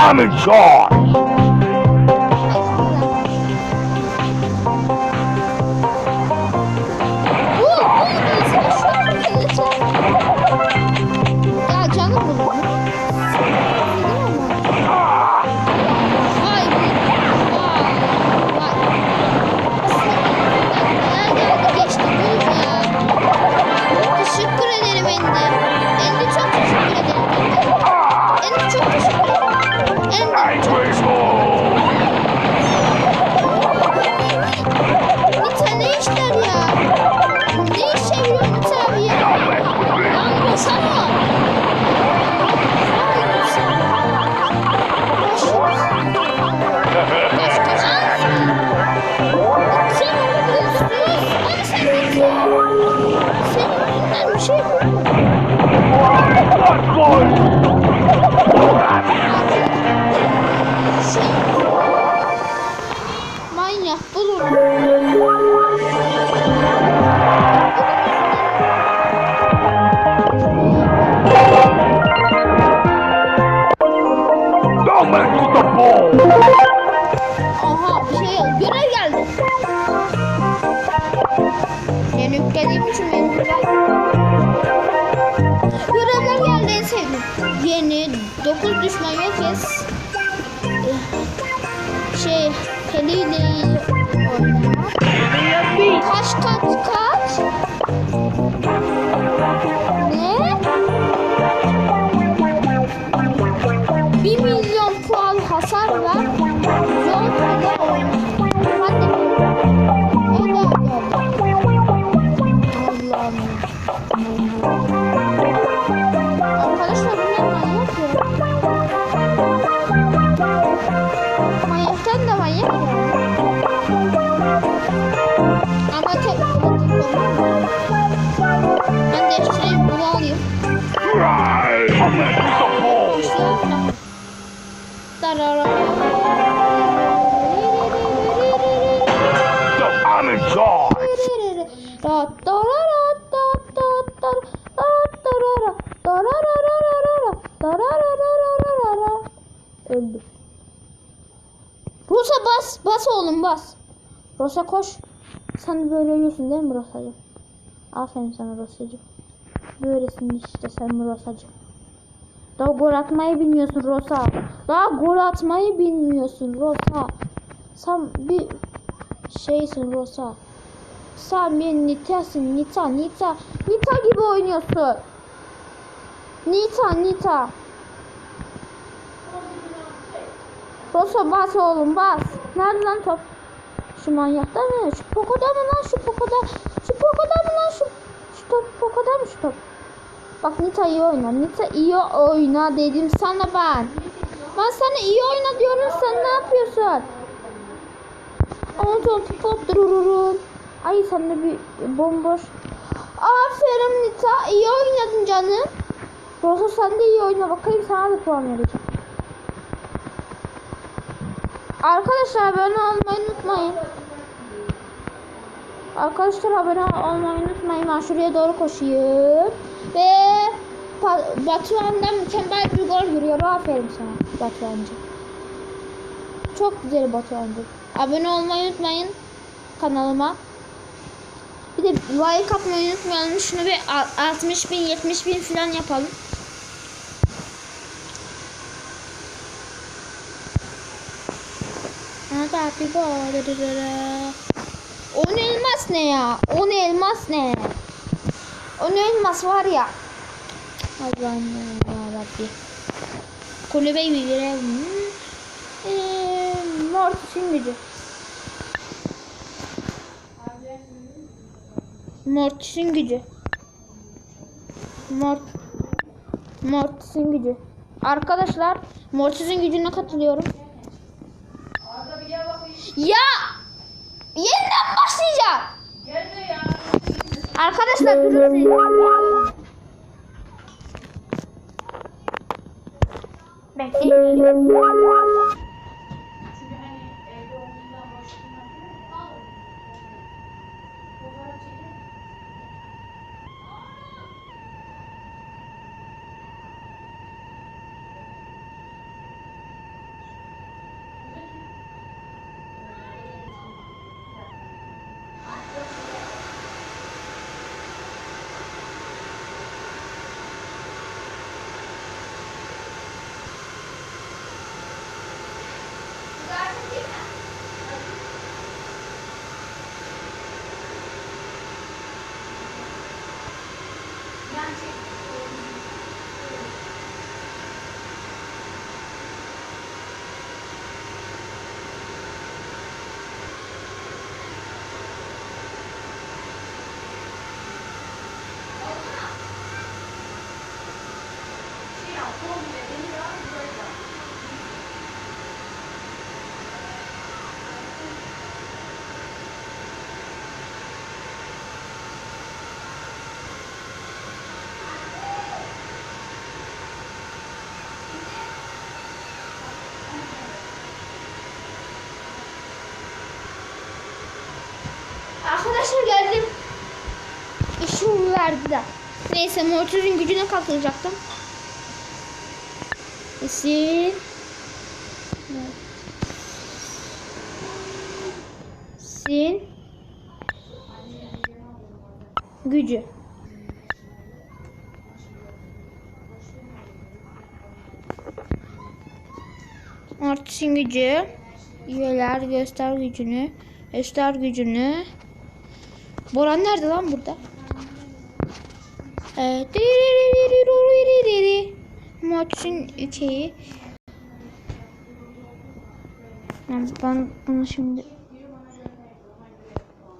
I'm in charge. Manyak ball. Aha bir şey geldi. Görev geldi. Yeni yüklediğim için benim görev. Görevler geldi en sevdiğim. Yeni 9 düşman yok es. Şey heliyle. Kaç kaç kaç? Ne? 1 milyon puan hasar var. I'm in charge. Öldü. Rosa bas, bas oğlum bas. Rosa koş. Sen böyle ölüyorsun değil mi Rosa'cığım? Aferin sana Rosa'cığım. Böylesin işte sen Rosa'cığım. Daha gol atmayı bilmiyorsun Rosa. Daha gol atmayı bilmiyorsun Rosa. Sen bir şeysin Rosa. Sen bir Nita'sın Nita Nita. Nita gibi oynuyorsun. Nita Nita. Rosa bas oğlum bas. Nerede lan top? Şu manyakta mı? Şu pokoda mı lan şu pokoda? Şu pokoda mı lan şu? Şu top pokoda mı şu top? Bak Nita iyi oyna. Nita iyi oyna dedim sana ben. Ben sana iyi oyna diyorum sen ne yapıyorsun? Onu top top dururun. Ay sen de bir bomboş. Aferin Nita iyi oynadın canım. Rosa sen de iyi oyna bakayım sana da puan vereceğim. Arkadaşlar abone olmayı unutmayın. Arkadaşlar abone olmayı unutmayın. Ben şuraya doğru koşayım. Ve Batuhan'dan mükemmel bir gol giriyor. Aferin sana Batuhan'cı. Çok güzel Batuhan'cı. Abone olmayı unutmayın kanalıma. Bir de like atmayı unutmayalım. Şunu bir al- 60 bin 70 bin falan yapalım. Gol. On elmas ne ya? On elmas ne? On elmas var ya. Allah'ım yarabbim. Kulübe bir girelim. Eee, Mortis'in gücü. Mortis'in gücü. Mort Mortis'in gücü. Arkadaşlar Mortis'in gücüne katılıyorum. Ya! Yeniden başlayacağım. Arkadaşlar durun. Bekleyin. 아, Arkadaşlar geldim. İşimi verdi de. Neyse Mortis'in gücüne katılacaktım. Sil. Sin. Gücü. Mortis'in gücü. Üyeler göster gücünü. Göster gücünü. Boran nerede lan burada? Mortis'in şeyi. Yani ben bunu şimdi